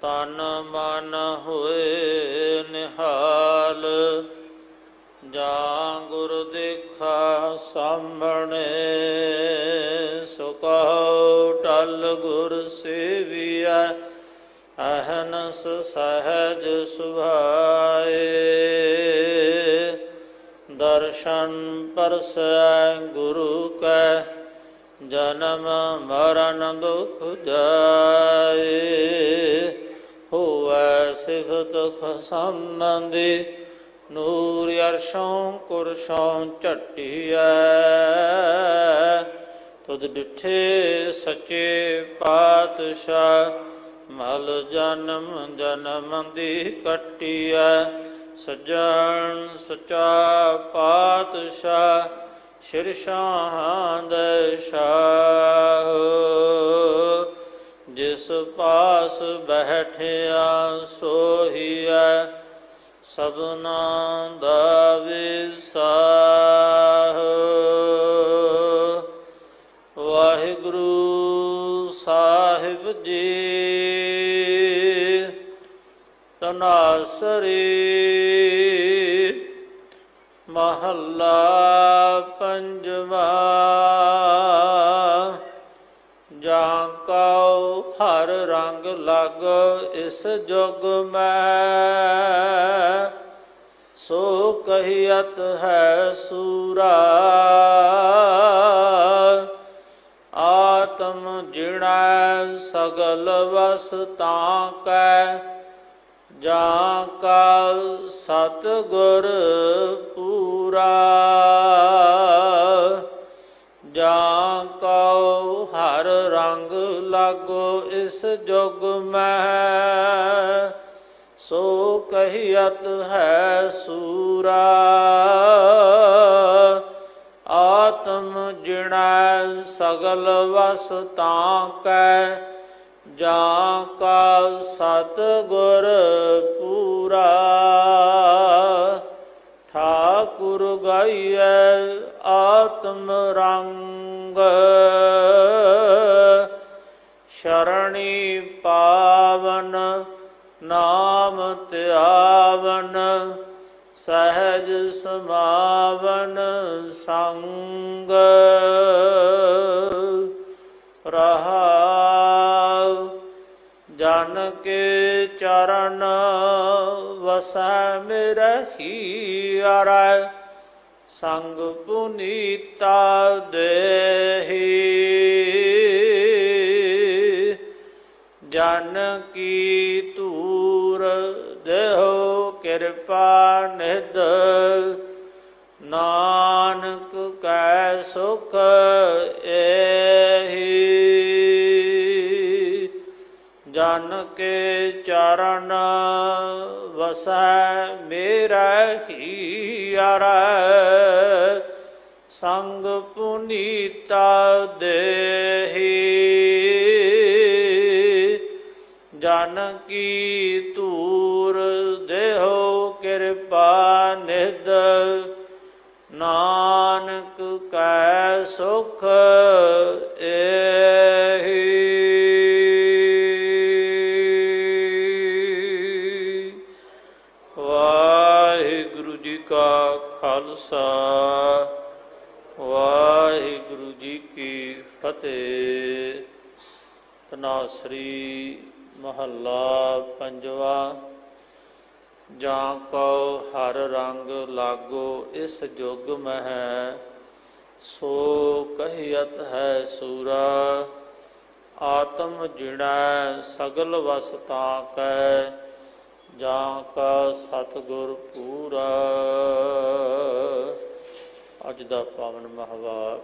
ਤਨ ਮਨ ਹੋਏ ਨਿਹਾਲ, ਜਾਂ ਗੁਰ ਦੇਖਾ ਸਾਹਮਣੇ ਸੁਕਹੁ ਟਲ ਗੁਰ ਸੇਵੀਐ, ਅਹਨਸ ਸਹਜ ਸੁਭਾਏ। ਦਰਸ਼ਨ ਪਰਸੈ ਗੁਰੂ ਕੈ ਜਨਮ ਮਰਨ ਦੁਖ ਜਾਏ, ਹੋਵੈ ਸਿਫਤ ਖਸਮੰਦੀ ਨੂਰ ਅਰਸ਼ੋਂ ਕੁਰਸ਼ੋਂ ਝਟਿਐ। ਤੁਧ ਡਿਠੇ ਸੱਚੇ ਪਾਤਸ਼ਾਹ, ਮਲ ਜਨਮ ਜਨਮ ਦੀ ਕਟਿਐ। ਸਜਣ ਸਚਾ ਪਾਤਸ਼ਾਹ ਸ਼ਿਰ ਸ਼ਾਹਾਂ ਦੇ ਜਿਸ ਪਾਸ ਬੈਠਿਆ ਸੋਹੀਐ ਸਭਨਾ ਦਾ ਵਿਸਾਹ। ਵਾਹਿਗੁਰੂ ਸਾਹਿਬ ਜੀ ਤਨਾਸਰੀ ਮਹੱਲਾ ਪੰਜਵਾ। ਜਾਂ ਕਉ ਹਰ ਰੰਗ ਲਗ ਇਸ ਜੁਗ ਮੈਂ। ਸੋ ਕਹੀਅਤ ਹੈ ਸੂਰਾ। ਆਤਮ ਜਿਣੈ ਸਗਲ ਵਸ ਤਾਂ ਕੈ। ਜਾਂ ਸਤ ਗੁਰ ਪੂਰਾ ਜਾਂ ਕਉ ਹਰ ਰੰਗ ਲਾਗੋ ਇਸ ਜੁਗ ਮਹਿ, ਸੋ ਕਹੀਅਤ ਹੈ ਸੂਰਾ। ਆਤਮ ਜਿਣੈ ਸਗਲ ਵਸ ਤਾਂ ਕੈ ਜਾਂ ਕਾ ਸਤ ਗੁਰ ਪੂਰਾ। ਠਾਕੁਰ ਗਾਈਐ ਆਤਮ ਰੰਗ। ਸ਼ਰਣੀ ਪਾਵਨ ਨਾਮ ਧਿਆਵਨ, ਸਹਿਜ ਸਮਾਵਨ ਸੰਗ। ਰਹਾਉ ਜਨ ਕੇ ਚਰਨ ਵਸੈ ਮਿਰਹੀ ਅਰੈ, ਸੰਗ ਪੁਨੀਤਾ ਦੇਹੀ। ਜਨ ਕੀ ਤੂਰ ਦੇਹੋ ਕਿਰਪਾ ਨਿਧ, ਨਾਨਕ ਕੈ ਸੁਖ ਜਨ ਕੇ ਚਰਨ ਵਸੈ ਮੇਰਾ ਹੀ ਅਰੈ ਸੰਗ ਪੁਨੀਤਾ ਦੇਹੀ। ਜਨ ਕੀ ਤੂਰ ਦੇਹੋ ਕਿਰਪਾ ਨਿਧ। ਨਾਨਕ ਕੈ ਸੁਖ ਵਾਹਿਗੁਰੂ ਜੀ ਕਾ ਖਾਲਸਾ, ਵਾਹਿਗੁਰੂ ਜੀ ਕੀ ਫਤਿਹ। ਤਨਾਸਰੀ ਮਹੱਲਾ ਪੰਜਵਾ, ਜਾਂ ਕਉ ਹਰ ਰੰਗ ਲਾਗੋ ਇਸ ਜੁਗ ਮਹਿ, ਸੋ ਕਹੀਅਤ ਹੈ ਸੂਰਾ, ਆਤਮ ਜਿਣੈ ਸਗਲ ਵਸਤਾ ਕੈ ਜਾਂ ਕਾ ਸਤਿਗੁਰ ਪੂਰਾ। ਅੱਜ ਦਾ ਪਾਵਨ ਮਹਵਾਕ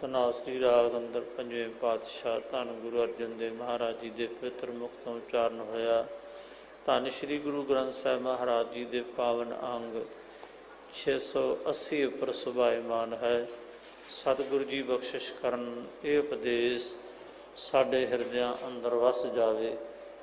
ਤਨਾਸਰੀ ਰਾਗ ਅੰਦਰ ਪੰਜਵੇਂ ਪਾਤਸ਼ਾਹ ਧੰਨ ਗੁਰੂ ਅਰਜਨ ਦੇਵ ਮਹਾਰਾਜ ਜੀ ਦੇ ਪਿਤਰ ਮੁਖ ਤੋਂ ਉਚਾਰਨ ਹੋਇਆ। ਧੰਨ ਸ੍ਰੀ ਗੁਰੂ ਗ੍ਰੰਥ ਸਾਹਿਬ ਮਹਾਰਾਜ ਜੀ ਦੇ ਪਾਵਨ ਅੰਗ 680 ਉੱਪਰ ਸੁਭਾਇਮਾਨ ਹੈ। ਸਤਿਗੁਰੂ ਜੀ ਬਖਸ਼ਿਸ਼ ਕਰਨ ਇਹ ਉਪਦੇਸ਼ ਸਾਡੇ ਹਿਰਦਿਆਂ ਅੰਦਰ ਵਸ ਜਾਵੇ।